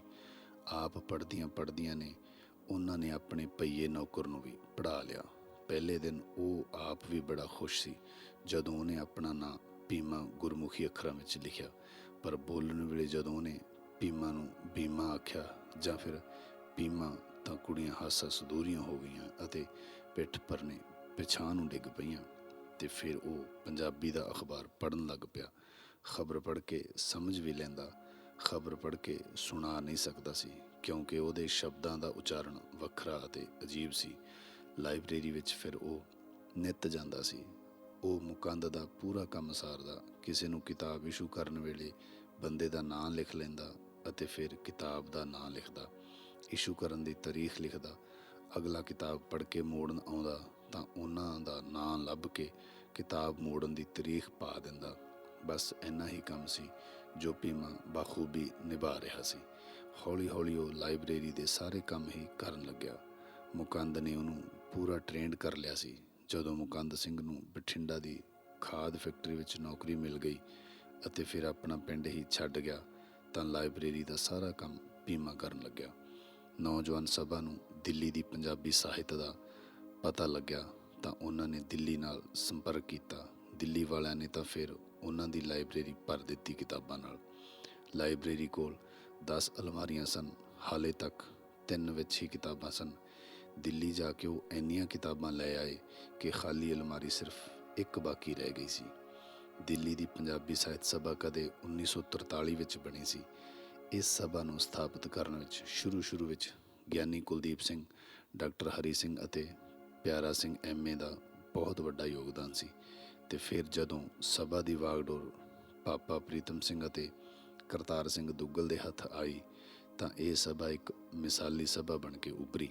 ਆਪ ਪੜ੍ਹਦੀਆਂ ਪੜ੍ਹਦੀਆਂ ਨੇ ਉਹਨਾਂ ਨੇ ਆਪਣੇ ਪਈਏ ਨੌਕਰ ਨੂੰ ਵੀ ਪੜ੍ਹਾ ਲਿਆ। ਪਹਿਲੇ ਦਿਨ ਉਹ ਆਪ ਵੀ ਬੜਾ ਖੁਸ਼ ਸੀ, ਜਦੋਂ ਉਹਨੇ ਆਪਣਾ ਨਾਂ ਪੀਮਾ ਗੁਰਮੁਖੀ ਅੱਖਰਾਂ ਵਿੱਚ ਲਿਖਿਆ। ਪਰ ਬੋਲਣ ਵੇਲੇ ਜਦੋਂ ਉਹਨੇ ਪੀਮਾ ਨੂੰ ਬੀਮਾ ਆਖਿਆ ਜਾਂ ਫਿਰ ਪੀਮਾ ਤਾਂ ਕੁੜੀਆਂ ਹੱਸ ਹੱਸ ਦੂਰੀਆਂ ਹੋ ਗਈਆਂ ਅਤੇ ਪਿੱਠ ਪਰਨੇ ਪਿਛਾਂ ਨੂੰ ਡਿੱਗ ਪਈਆਂ ਤੇ ਫਿਰ ਉਹ ਪੰਜਾਬੀ ਦਾ ਅਖਬਾਰ ਪੜਨ ਲੱਗ ਪਿਆ। ਖਬਰ ਪੜ੍ਹ ਕੇ ਸਮਝ ਵੀ ਲੈਂਦਾ ਖਬਰ ਪੜ੍ਹ ਕੇ ਸੁਣਾ ਨਹੀਂ ਸਕਦਾ ਸੀ, ਕਿਉਂਕਿ ਉਹਦੇ ਸ਼ਬਦਾਂ ਦਾ ਉਚਾਰਨ ਵੱਖਰਾ ਅਤੇ ਅਜੀਬ ਸੀ। ਲਾਇਬ੍ਰੇਰੀ ਵਿੱਚ ਫਿਰ ਉਹ ਨਿੱਤ ਜਾਂਦਾ ਸੀ। ਉਹ ਮੁਕੰਦ ਦਾ ਪੂਰਾ ਕੰਮ ਸਾਰਦਾ, ਕਿਸੇ ਨੂੰ ਕਿਤਾਬ ਇਸ਼ੂ ਕਰਨ ਵੇਲੇ ਬੰਦੇ ਦਾ ਨਾਂ ਲਿਖ ਲੈਂਦਾ ਅਤੇ ਫਿਰ ਕਿਤਾਬ ਦਾ ਨਾਂ ਲਿਖਦਾ। ਇਸ਼ੂ ਕਰਨ ਦੀ ਤਾਰੀਖ ਲਿਖਦਾ, ਅਗਲਾ ਕਿਤਾਬ ਪੜ੍ਹ ਕੇ ਮੋੜਨ ਆਉਂਦਾ ਤਾਂ ਉਹਨਾਂ ਦਾ ਨਾਂ ਲੱਭ ਕੇ ਕਿਤਾਬ ਮੋੜਨ ਦੀ ਤਾਰੀਖ ਪਾ ਦਿੰਦਾ। ਬਸ ਇੰਨਾ ਹੀ ਕੰਮ ਸੀ। ਜੋ ਭੀਮਾ ਬਾਖੂਬੀ ਨਿਭਾ ਰਿਹਾ ਸੀ। ਹੌਲੀ ਹੌਲੀ ਉਹ ਲਾਇਬ੍ਰੇਰੀ ਦੇ ਸਾਰੇ ਕੰਮ ਹੀ ਕਰਨ ਲੱਗਿਆ। ਮੁਕੰਦ ਨੇ ਉਹਨੂੰ ਪੂਰਾ ਟ੍ਰੇਨਡ ਕਰ ਲਿਆ ਸੀ। ਜਦੋਂ ਮੁਕੰਦ ਸਿੰਘ ਨੂੰ ਬਠਿੰਡਾ ਦੀ ਖਾਦ ਫੈਕਟਰੀ ਵਿੱਚ ਨੌਕਰੀ ਮਿਲ ਗਈ ਅਤੇ ਫਿਰ ਆਪਣਾ ਪਿੰਡ ਹੀ ਛੱਡ ਗਿਆ, ਤਾਂ ਲਾਇਬ੍ਰੇਰੀ ਦਾ ਸਾਰਾ ਕੰਮ ਭੀਮਾ ਕਰਨ ਲੱਗਿਆ। ਨੌਜਵਾਨ ਸਭਾ ਨੂੰ ਦਿੱਲੀ ਦੀ ਪੰਜਾਬੀ ਸਾਹਿਤ ਦਾ ਪਤਾ ਲੱਗਿਆ ਤਾਂ ਉਹਨਾਂ ਨੇ ਦਿੱਲੀ ਨਾਲ ਸੰਪਰਕ ਕੀਤਾ। ਦਿੱਲੀ ਵਾਲਿਆਂ ਨੇ ਤਾਂ ਫਿਰ ਉਹਨਾਂ ਦੀ ਲਾਇਬ੍ਰੇਰੀ ਭਰ ਦਿੱਤੀ ਕਿਤਾਬਾਂ ਨਾਲ। ਲਾਇਬ੍ਰੇਰੀ ਕੋਲ 10 ਅਲਮਾਰੀਆਂ ਸਨ। ਹਾਲੇ ਤੱਕ ਤਿੰਨ ਵਿੱਚ ਹੀ ਕਿਤਾਬਾਂ ਸਨ। ਦਿੱਲੀ ਜਾ ਕੇ ਉਹ ਇੰਨੀਆਂ ਕਿਤਾਬਾਂ ਲੈ ਆਏ ਕਿ ਖਾਲੀ ਅਲਮਾਰੀ ਸਿਰਫ ਇੱਕ ਬਾਕੀ ਰਹਿ ਗਈ ਸੀ। ਦਿੱਲੀ ਦੀ ਪੰਜਾਬੀ ਸਾਹਿਤ ਸਭਾ ਕਦੇ 1943 ਵਿੱਚ ਬਣੀ ਸੀ। ਇਸ ਸਭਾ ਨੂੰ ਸਥਾਪਿਤ ਕਰਨ ਵਿੱਚ ਸ਼ੁਰੂ ਸ਼ੁਰੂ ਵਿੱਚ ਗਿਆਨੀ ਕੁਲਦੀਪ ਸਿੰਘ, ਡਾਕਟਰ ਹਰੀ ਸਿੰਘ ਅਤੇ ਪਿਆਰਾ ਸਿੰਘ ਐਮਏ ਦਾ ਬਹੁਤ ਵੱਡਾ ਯੋਗਦਾਨ ਸੀ। ਤੇ ਫਿਰ ਜਦੋਂ ਸਭਾ ਦੀ ਵਾਗਡੋਰ ਪਾਪਾ ਪ੍ਰੀਤਮ ਸਿੰਘ ਅਤੇ ਕਰਤਾਰ ਸਿੰਘ ਦੁੱਗਲ ਦੇ ਹੱਥ ਆਈ ਤਾਂ ਇਹ ਸਭਾ ਇੱਕ ਮਿਸਾਲੀ ਸਭਾ ਬਣ ਕੇ ਉਭਰੀ।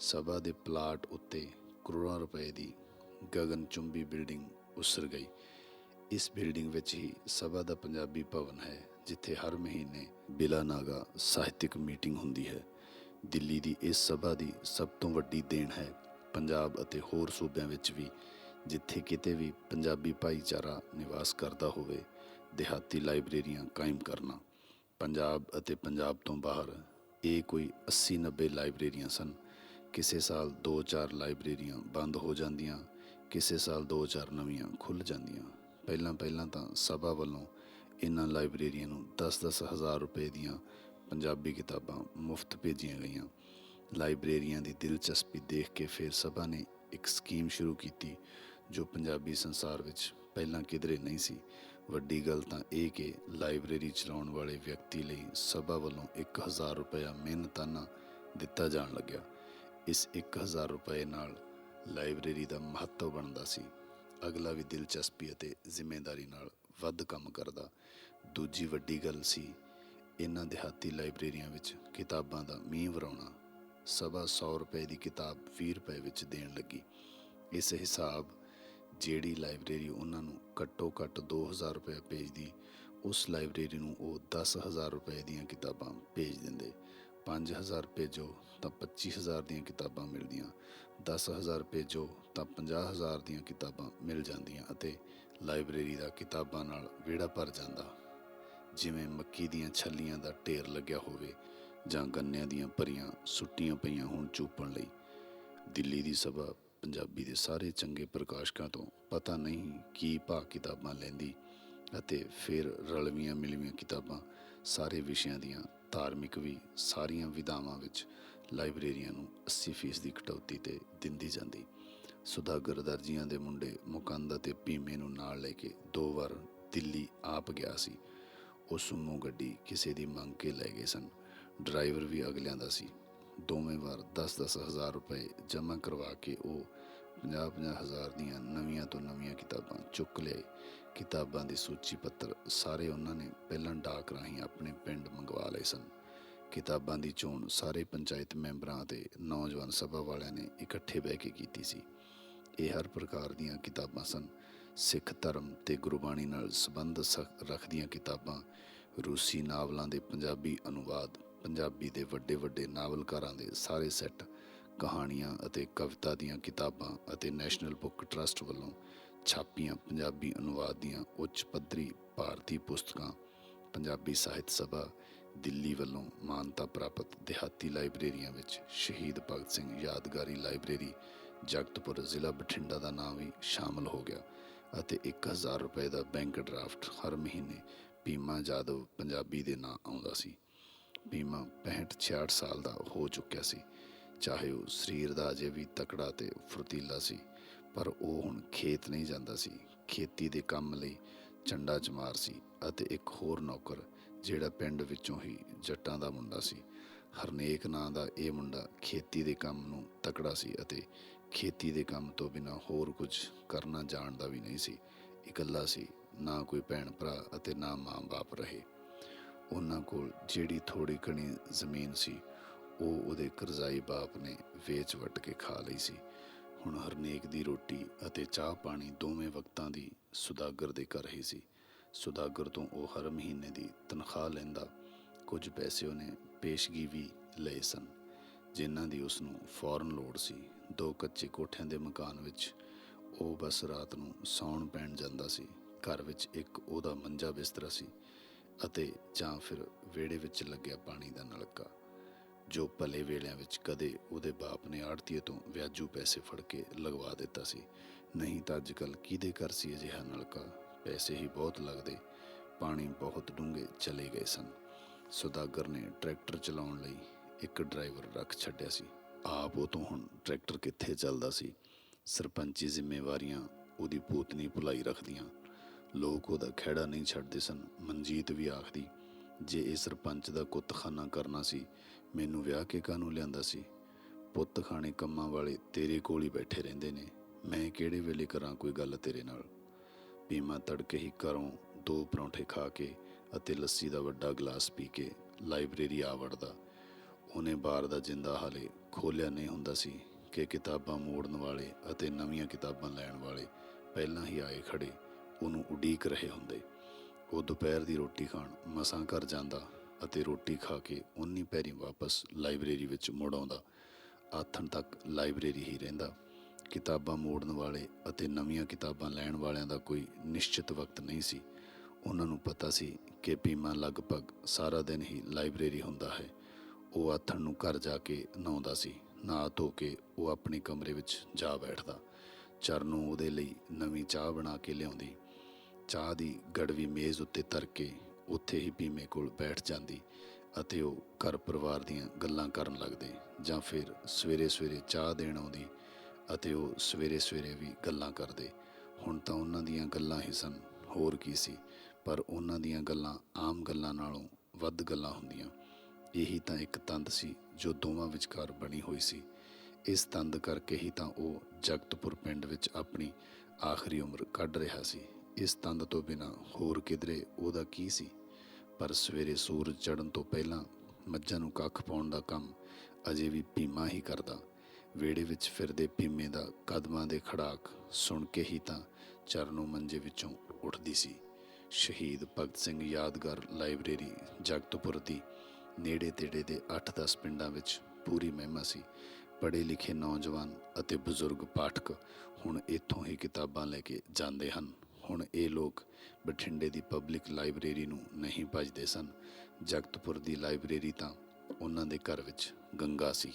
ਸਭਾ ਦੇ ਪਲਾਟ ਉੱਤੇ ਕਰੋੜਾਂ ਰੁਪਏ ਦੀ ਗਗਨਚੁੰਬੀ ਬਿਲਡਿੰਗ ਉਸਰ ਗਈ। ਇਸ ਬਿਲਡਿੰਗ ਵਿੱਚ ਹੀ ਸਭਾ ਦਾ ਪੰਜਾਬੀ ਭਵਨ ਹੈ, ਜਿੱਥੇ ਹਰ ਮਹੀਨੇ ਬਿਲਾ ਨਾਗਾ ਸਾਹਿਤਿਕ ਮੀਟਿੰਗ ਹੁੰਦੀ ਹੈ। ਦਿੱਲੀ ਦੀ ਇਸ ਸਭਾ ਦੀ ਸਭ ਤੋਂ ਵੱਡੀ ਦੇਣ ਹੈ। ਪੰਜਾਬ ਅਤੇ ਹੋਰ ਸੂਬਿਆਂ ਵਿੱਚ ਵੀ ਜਿੱਥੇ ਕਿਤੇ ਵੀ ਪੰਜਾਬੀ ਭਾਈਚਾਰਾ ਨਿਵਾਸ ਕਰਦਾ ਹੋਵੇ, ਦਿਹਾਤੀ ਲਾਇਬ੍ਰੇਰੀਆਂ ਕਾਇਮ ਕਰਨਾ, ਪੰਜਾਬ ਅਤੇ ਪੰਜਾਬ ਤੋਂ ਬਾਹਰ ਇਹ ਕੋਈ 80 90 ਲਾਇਬ੍ਰੇਰੀਆਂ ਸਨ। ਕਿਸੇ ਸਾਲ 2-4 ਲਾਇਬ੍ਰੇਰੀਆਂ ਬੰਦ ਹੋ ਜਾਂਦੀਆਂ, ਕਿਸੇ ਸਾਲ 2-4 ਨਵੀਆਂ ਖੁੱਲ ਜਾਂਦੀਆਂ। ਪਹਿਲਾਂ ਪਹਿਲਾਂ ਤਾਂ ਸਭਾ ਵੱਲੋਂ ਇਹਨਾਂ ਲਾਇਬ੍ਰੇਰੀਆਂ ਨੂੰ 10-10 ਹਜ਼ਾਰ ਰੁਪਏ ਦੀਆਂ ਪੰਜਾਬੀ ਕਿਤਾਬਾਂ ਮੁਫਤ ਭੇਜੀਆਂ ਗਈਆਂ। ਲਾਇਬ੍ਰੇਰੀਆਂ ਦੀ ਦਿਲਚਸਪੀ ਦੇਖ ਕੇ ਫਿਰ ਸਭਾ ਨੇ ਇੱਕ ਸਕੀਮ ਸ਼ੁਰੂ ਕੀਤੀ। ਜੋ ਪੰਜਾਬੀ ਸੰਸਾਰ ਵਿੱਚ ਪਹਿਲਾਂ ਕਿਧਰੇ ਨਹੀਂ ਸੀ, ਵੱਡੀ ਗੱਲ ਤਾਂ ਇਹ ਕਿ ਲਾਇਬ੍ਰੇਰੀ ਚਲਾਉਣ ਵਾਲੇ ਵਿਅਕਤੀ ਲਈ ਸਭਾ ਵੱਲੋਂ 1000 ਰੁਪਇਆ ਮਿਹਨਤਾਨਾ ਦਿੱਤਾ ਜਾਣ ਲੱਗਿਆ। ਇਸ 1000 ਰੁਪਏ ਨਾਲ ਲਾਇਬ੍ਰੇਰੀ ਦਾ ਮਹੱਤਵ ਬਣਦਾ ਸੀ। ਅਗਲਾ ਵੀ ਦਿਲਚਸਪੀ ਅਤੇ ਜ਼ਿੰਮੇਵਾਰੀ ਨਾਲ ਵੱਧ ਕੰਮ ਕਰਦਾ। ਦੂਜੀ ਵੱਡੀ ਗੱਲ ਸੀ, ਇਹਨਾਂ ਦਿਹਾਤੀ ਲਾਇਬ੍ਰੇਰੀਆਂ ਵਿੱਚ ਕਿਤਾਬਾਂ ਦਾ ਮੀਂਹ ਵਰਾਉਣਾ। ਸਵਾ 100 ਰੁਪਏ ਦੀ ਕਿਤਾਬ 20 ਰੁਪਏ ਵਿੱਚ ਦੇਣ ਲੱਗੀ। ਇਸ ਹਿਸਾਬ ਜਿਹੜੀ ਲਾਇਬ੍ਰੇਰੀ ਉਹਨਾਂ ਨੂੰ ਘੱਟੋ ਘੱਟ 2000 ਰੁਪਏ ਭੇਜਦੀ, ਉਸ ਲਾਇਬ੍ਰੇਰੀ ਨੂੰ ਉਹ 10000 ਰੁਪਏ ਦੀਆਂ ਕਿਤਾਬਾਂ ਭੇਜ ਦਿੰਦੇ। 5000 ਭੇਜੋ ਤਾਂ 25000 ਦੀਆਂ ਕਿਤਾਬਾਂ ਮਿਲਦੀਆਂ। 10000 ਭੇਜੋ ਤਾਂ 50000 ਦੀਆਂ ਕਿਤਾਬਾਂ ਮਿਲ ਜਾਂਦੀਆਂ ਅਤੇ ਲਾਇਬ੍ਰੇਰੀ ਦਾ ਕਿਤਾਬਾਂ ਨਾਲ ਵਿਹੜਾ ਭਰ ਜਾਂਦਾ। ਜਿਵੇਂ ਮੱਕੀ ਦੀਆਂ ਛੱਲੀਆਂ ਦਾ ਢੇਰ ਲੱਗਿਆ ਹੋਵੇ ਜਾਂ ਗੰਨਿਆਂ ਦੀਆਂ ਭਰੀਆਂ ਸੁੱਟੀਆਂ ਪਈਆਂ ਹੋਣ ਚੂਪਣ ਲਈ। ਦਿੱਲੀ ਦੀ ਸਭਾ ਪੰਜਾਬੀ ਦੇ ਸਾਰੇ ਚੰਗੇ ਪ੍ਰਕਾਸ਼ਕਾਂ ਤੋਂ ਪਤਾ ਨਹੀਂ ਕੀ ਭਾਅ ਕਿਤਾਬਾਂ ਲੈਂਦੀ ਅਤੇ ਫਿਰ ਰਲਵੀਆਂ ਮਿਲਵੀਆਂ ਕਿਤਾਬਾਂ ਸਾਰੇ ਵਿਸ਼ਿਆਂ ਦੀਆਂ, ਧਾਰਮਿਕ ਵੀ ਸਾਰੀਆਂ ਵਿਧਾਵਾਂ ਵਿੱਚ ਲਾਇਬ੍ਰੇਰੀਆਂ ਨੂੰ 80% ਦੀ ਕਟੌਤੀ ਤੇ ਦਿੰਦੀ ਜਾਂਦੀ। ਸੁਦਾਗਰ ਦਰਜੀਆਂ ਦੇ ਮੁੰਡੇ ਮੁਕੰਦ ਅਤੇ ਭੀਮੇ ਨੂੰ ਨਾਲ ਲੈ ਕੇ ਦੋ ਵਾਰ ਦਿੱਲੀ ਆਪ ਗਿਆ ਸੀ। ਉਹ ਸੁਮੋ ਗੱਡੀ ਕਿਸੇ ਦੀ ਮੰਗ ਕੇ ਲੈ ਗਏ ਸਨ। ਡਰਾਈਵਰ ਵੀ ਅਗਲਿਆਂ ਦਾ ਸੀ। ਦੋਵੇਂ ਵਾਰ 10-10 ਹਜ਼ਾਰ ਰੁਪਏ ਜਮ੍ਹਾਂ ਕਰਵਾ ਕੇ ਉਹ 50-50 ਹਜ਼ਾਰ ਦੀਆਂ ਨਵੀਆਂ ਤੋਂ ਨਵੀਆਂ ਕਿਤਾਬਾਂ ਚੁੱਕ ਲਿਆਏ ਕਿਤਾਬਾਂ ਦੀ ਸੂਚੀ ਪੱਤਰ ਸਾਰੇ ਉਹਨਾਂ ਨੇ ਪਹਿਲਾਂ ਡਾਕ ਰਾਹੀਂ ਆਪਣੇ ਪਿੰਡ ਮੰਗਵਾ ਲਏ ਸਨ। ਕਿਤਾਬਾਂ ਦੀ ਚੋਣ ਸਾਰੇ ਪੰਚਾਇਤ ਮੈਂਬਰਾਂ ਅਤੇ ਨੌਜਵਾਨ ਸਭਾ ਵਾਲਿਆਂ ਨੇ ਇਕੱਠੇ ਬਹਿ ਕੇ ਕੀਤੀ ਸੀ। ਇਹ ਹਰ ਪ੍ਰਕਾਰ ਦੀਆਂ ਕਿਤਾਬਾਂ ਸਨ। ਸਿੱਖ ਧਰਮ ਤੇ ਗੁਰਬਾਣੀ ਨਾਲ ਸੰਬੰਧ ਸ- ਰੱਖਦੀਆਂ ਕਿਤਾਬਾਂ, ਰੂਸੀ ਨਾਵਲਾਂ ਦੇ ਪੰਜਾਬੀ ਅਨੁਵਾਦ ਪੰਜਾਬੀ ਦੇ ਵੱਡੇ ਵੱਡੇ ਨਾਵਲਕਾਰਾਂ ਦੇ ਸਾਰੇ ਸੈੱਟ, ਕਹਾਣੀਆਂ ਅਤੇ ਕਵਿਤਾ ਦੀਆਂ ਕਿਤਾਬਾਂ ਅਤੇ ਨੈਸ਼ਨਲ ਬੁੱਕ ਟਰਸਟ ਵੱਲੋਂ ਛਾਪੀਆਂ ਪੰਜਾਬੀ ਅਨੁਵਾਦ ਦੀਆਂ ਉੱਚ ਪੱਧਰੀ ਭਾਰਤੀ ਪੁਸਤਕਾਂ, ਪੰਜਾਬੀ ਸਾਹਿਤ ਸਭਾ, ਦਿੱਲੀ ਵੱਲੋਂ ਮਾਨਤਾ ਪ੍ਰਾਪਤ ਦਿਹਾਤੀ ਲਾਇਬ੍ਰੇਰੀਆਂ ਵਿੱਚ ਸ਼ਹੀਦ ਭਗਤ ਸਿੰਘ ਯਾਦਗਾਰੀ ਲਾਇਬ੍ਰੇਰੀ, ਜਗਤਪੁਰ ਜ਼ਿਲ੍ਹਾ ਬਠਿੰਡਾ ਦਾ ਨਾਮ ਵੀ ਸ਼ਾਮਲ ਹੋ ਗਿਆ ਅਤੇ 1000 ਰੁਪਏ ਦਾ ਬੈਂਕ ਡਰਾਫਟ ਹਰ ਮਹੀਨੇ ਪੀਮਾ ਜਾਦਵ ਪੰਜਾਬੀ ਦੇ ਨਾਂ ਆਉਂਦਾ ਸੀ। ਬੀਮਾ 65 66 ਸਾਲ ਦਾ ਹੋ ਚੁੱਕਿਆ ਸੀ। ਚਾਹੇ ਉਹ ਸਰੀਰ ਦਾ ਅਜੇ ਵੀ ਤਕੜਾ ਤੇ ਫੁਰਤੀਲਾ ਸੀ, ਪਰ ਉਹ ਹੁਣ ਖੇਤ ਨਹੀਂ ਜਾਂਦਾ ਸੀ। ਖੇਤੀ ਦੇ ਕੰਮ ਲਈ ਚੰਡਾ ਚਮਾਰ ਸੀ ਅਤੇ ਇੱਕ ਹੋਰ ਨੌਕਰ, ਜਿਹੜਾ ਪਿੰਡ ਵਿੱਚੋਂ ਹੀ ਜੱਟਾਂ ਦਾ ਮੁੰਡਾ ਸੀ। ਹਰਨੇਕ ਨਾਂ ਦਾ ਇਹ ਮੁੰਡਾ ਖੇਤੀ ਦੇ ਕੰਮ ਨੂੰ ਤਕੜਾ ਸੀ ਅਤੇ ਖੇਤੀ ਦੇ ਕੰਮ ਤੋਂ ਬਿਨਾ ਹੋਰ ਕੁਝ ਕਰਨਾ ਜਾਣਦਾ ਵੀ ਨਹੀਂ ਸੀ। ਇਕੱਲਾ ਸੀ, ਨਾ ਕੋਈ ਭੈਣ ਭਰਾ ਅਤੇ ਨਾ ਮਾਂ-ਬਾਪ ਰਹੇ। ਉਹਨਾਂ ਕੋਲ ਜਿਹੜੀ ਥੋੜੀ ਘਣੀ ਜ਼ਮੀਨ ਸੀ, ਉਹ ਉਹਦੇ ਕਰਜ਼ਾਈ ਬਾਪ ਨੇ ਵੇਚ ਵਟ ਕੇ ਖਾ ਲਈ ਸੀ। ਹੁਣ ਹਰਨੇਕ ਦੀ ਰੋਟੀ ਅਤੇ ਚਾਹ ਪਾਣੀ ਦੋਵੇਂ ਵਕਤਾਂ ਦੀ ਸੁਦਾਗਰ ਦੇ ਕਰ ਰਹੀ ਸੀ। ਸੁਦਾਗਰ ਤੋਂ ਉਹ ਹਰ ਮਹੀਨੇ ਦੀ ਤਨਖਾਹ ਲੈਂਦਾ, ਕੁਝ ਪੈਸੇ ਉਹਨੇ ਪੇਸ਼ਗੀ ਵੀ ਲਏ ਸਨ, ਜਿਨ੍ਹਾਂ ਦੀ ਉਸ ਨੂੰ ਫੌਰਨ ਲੋੜ ਸੀ। ਦੋ ਕੱਚੇ ਕੋਠਿਆਂ ਦੇ ਮਕਾਨ ਵਿੱਚ ਉਹ ਬਸ ਰਾਤ ਨੂੰ ਸੌਣ ਪੈਣ ਜਾਂਦਾ ਸੀ। ਘਰ ਵਿੱਚ ਇੱਕ ਉਹਦਾ ਮੰਜਾ ਬਿਸਤਰਾ ਸੀ। ਅਤੇ ਜਾਂ ਫਿਰ ਵਿਹੜੇ ਵਿੱਚ ਲੱਗਿਆ ਪਾਣੀ ਦਾ ਨਲਕਾ, ਜੋ ਭਲੇ ਵੇਲਿਆਂ ਵਿੱਚ ਕਦੇ ਉਹਦੇ ਬਾਪ ਨੇ ਆੜਤੀਏ ਤੋਂ ਵਿਆਜੂ ਪੈਸੇ ਫੜ ਕੇ ਲਗਵਾ ਦਿੱਤਾ ਸੀ। ਨਹੀਂ ਤਾਂ ਅੱਜਕੱਲ ਕਿਹਦੇ ਘਰ ਸੀ ਅਜਿਹਾ ਨਲਕਾ? ਪੈਸੇ ਹੀ ਬਹੁਤ ਲੱਗਦੇ, ਪਾਣੀ ਬਹੁਤ ਡੂੰਘੇ ਚਲੇ ਗਏ ਸਨ। ਸੁਦਾਗਰ ਨੇ ਟਰੈਕਟਰ ਚਲਾਉਣ ਲਈ ਇੱਕ ਡਰਾਈਵਰ ਰੱਖ ਛੱਡਿਆ ਸੀ। ਆਪ ਉਹ ਤੋਂ ਹੁਣ ਟਰੈਕਟਰ ਕਿੱਥੇ ਚੱਲਦਾ ਸੀ? ਸਰਪੰਚੀ ਜ਼ਿੰਮੇਵਾਰੀਆਂ ਉਹਦੀ ਪੂਤਨੀ ਭੁਲਾਈ ਰੱਖਦੀਆਂ। ਲੋਕ ਉਹਦਾ ਖਹਿੜਾ ਨਹੀਂ ਛੱਡਦੇ ਸਨ। ਮਨਜੀਤ ਵੀ ਆਖਦੀ, ਜੇ ਇਹ ਸਰਪੰਚ ਦਾ ਕੁੱਤਖਾਨਾ ਕਰਨਾ ਸੀ, ਮੈਨੂੰ ਵਿਆਹ ਕੇ ਕਾਹਨੂੰ ਲਿਆਂਦਾ ਸੀ? ਪੁੱਤ ਖਾਣੇ ਕੰਮਾਂ ਵਾਲੇ ਤੇਰੇ ਕੋਲ ਹੀ ਬੈਠੇ ਰਹਿੰਦੇ ਨੇ। ਮੈਂ ਕਿਹੜੇ ਵੇਲੇ ਕਰਾਂ ਕੋਈ ਗੱਲ ਤੇਰੇ ਨਾਲ? ਭੀਮਾ ਤੜਕੇ ਹੀ ਘਰੋਂ ਦੋ ਪਰੌਂਠੇ ਖਾ ਕੇ ਅਤੇ ਲੱਸੀ ਦਾ ਵੱਡਾ ਗਲਾਸ ਪੀ ਕੇ ਲਾਇਬ੍ਰੇਰੀ ਆ ਵੜਦਾ। ਉਹਨੇ ਬਾਰ ਦਾ ਜਿੰਦਾ ਹਾਲੇ ਖੋਲਿਆ ਨਹੀਂ ਹੁੰਦਾ ਸੀ ਕਿ ਕਿਤਾਬਾਂ ਮੋੜਨ ਵਾਲੇ ਅਤੇ ਨਵੀਆਂ ਕਿਤਾਬਾਂ ਲੈਣ ਵਾਲੇ ਪਹਿਲਾਂ ਹੀ ਆਏ ਖੜੇ ਉਹਨੂੰ ਉਡੀਕ ਰਹੇ ਹੁੰਦੇ। ਉਹ ਦੁਪਹਿਰ ਦੀ ਰੋਟੀ ਖਾਣ ਮਸਾਂ ਘਰ ਜਾਂਦਾ ਅਤੇ ਰੋਟੀ ਖਾ ਕੇ ਉਨੀ ਪੈਰੀ ਵਾਪਸ ਲਾਇਬ੍ਰੇਰੀ ਵਿੱਚ ਮੁੜ ਆਉਂਦਾ। ਆਥਣ ਤੱਕ ਲਾਇਬ੍ਰੇਰੀ ਹੀ ਰਹਿੰਦਾ। ਕਿਤਾਬਾਂ ਮੋੜਨ ਵਾਲੇ ਅਤੇ ਨਵੀਆਂ ਕਿਤਾਬਾਂ ਲੈਣ ਵਾਲਿਆਂ ਦਾ ਕੋਈ ਨਿਸ਼ਚਿਤ ਵਕਤ ਨਹੀਂ ਸੀ। ਉਹਨਾਂ ਨੂੰ ਪਤਾ ਸੀ ਕਿ ਪੀਮਾ ਲਗਭਗ ਸਾਰਾ ਦਿਨ ਹੀ ਲਾਇਬ੍ਰੇਰੀ ਹੁੰਦਾ ਹੈ। ਉਹ ਆਥਣ ਨੂੰ ਘਰ ਜਾ ਕੇ ਨਹਾਉਂਦਾ ਸੀ। ਨਹਾ ਧੋ ਕੇ ਉਹ ਆਪਣੇ ਕਮਰੇ ਵਿੱਚ ਜਾ ਬੈਠਦਾ। ਚਰਨੋਂ ਉਹਦੇ ਲਈ ਨਵੀਂ ਚਾਹ ਬਣਾ ਕੇ ਲਿਆਉਂਦੀ। ਚਾਹ ਦੀ ਗੜਵੀ ਮੇਜ਼ ਉੱਤੇ ਧਰ ਕੇ ਉੱਥੇ ਹੀ ਪੀਮੇ ਕੋਲ ਬੈਠ ਜਾਂਦੀ ਅਤੇ ਉਹ ਘਰ ਪਰਿਵਾਰ ਦੀਆਂ ਗੱਲਾਂ ਕਰਨ ਲੱਗਦੇ ਜਾਂ ਫਿਰ ਸਵੇਰੇ ਸਵੇਰੇ ਚਾਹ ਦੇਣ ਆਉਂਦੀ ਅਤੇ ਉਹ ਸਵੇਰੇ ਸਵੇਰੇ ਵੀ ਗੱਲਾਂ ਕਰਦੇ। ਹੁਣ ਤਾਂ ਉਹਨਾਂ ਦੀਆਂ ਗੱਲਾਂ ਹੀ ਸਨ, ਹੋਰ ਕੀ ਸੀ, ਪਰ ਉਹਨਾਂ ਦੀਆਂ ਗੱਲਾਂ ਆਮ ਗੱਲਾਂ ਨਾਲੋਂ ਵੱਧ ਗੱਲਾਂ ਹੁੰਦੀਆਂ। ਇਹੀ ਤਾਂ ਇੱਕ ਤੰਦ ਸੀ ਜੋ ਦੋਵਾਂ ਵਿਚਕਾਰ ਬਣੀ ਹੋਈ ਸੀ। ਇਸ ਤੰਦ ਕਰਕੇ ਹੀ ਤਾਂ ਉਹ ਜਗਤਪੁਰ ਪਿੰਡ ਵਿੱਚ ਆਪਣੀ ਆਖਰੀ ਉਮਰ ਕੱਢ ਰਿਹਾ ਸੀ। ਇਸ ਤੰਦ ਤੋਂ ਬਿਨਾ ਹੋਰ ਕਿਧਰੇ ਉਹਦਾ ਕੀ ਸੀ? ਪਰ ਸਵੇਰੇ ਸੂਰਜ ਚੜ੍ਹਨ ਤੋਂ ਪਹਿਲਾਂ ਮੱਝਾਂ ਨੂੰ ਕੱਖ ਪਾਉਣ ਦਾ ਕੰਮ ਅਜੇ ਵੀ ਭੀਮਾ ਹੀ ਕਰਦਾ। ਵਿਹੜੇ ਵਿੱਚ ਫਿਰਦੇ ਭੀਮੇ ਦਾ ਕਦਮਾਂ ਦੇ ਖੜਾਕ ਸੁਣ ਕੇ ਹੀ ਤਾਂ ਚਰਨੋਂ ਮੰਜੇ ਵਿੱਚੋਂ ਉੱਠਦੀ ਸੀ। ਸ਼ਹੀਦ ਭਗਤ ਸਿੰਘ ਯਾਦਗਾਰ ਲਾਇਬ੍ਰੇਰੀ ਜਗਤਪੁਰ ਦੀ ਨੇੜੇ ਤੇੜੇ ਦੇ 8-10 ਪਿੰਡਾਂ ਵਿੱਚ ਪੂਰੀ ਮਹਿਮਾ ਸੀ। ਪੜ੍ਹੇ ਲਿਖੇ ਨੌਜਵਾਨ ਅਤੇ ਬਜ਼ੁਰਗ ਪਾਠਕ ਹੁਣ ਇੱਥੋਂ ਹੀ ਕਿਤਾਬਾਂ ਲੈ ਕੇ ਜਾਂਦੇ ਹਨ। ਹੁਣ ਇਹ ਲੋਕ ਬਠਿੰਡੇ ਦੀ ਪਬਲਿਕ ਲਾਇਬ੍ਰੇਰੀ ਨੂੰ ਨਹੀਂ ਭਜਦੇ ਸਨ। ਜਗਤਪੁਰ ਦੀ ਲਾਇਬ੍ਰੇਰੀ ਤਾਂ ਉਹਨਾਂ ਦੇ ਘਰ ਵਿੱਚ ਗੰਗਾ ਸੀ।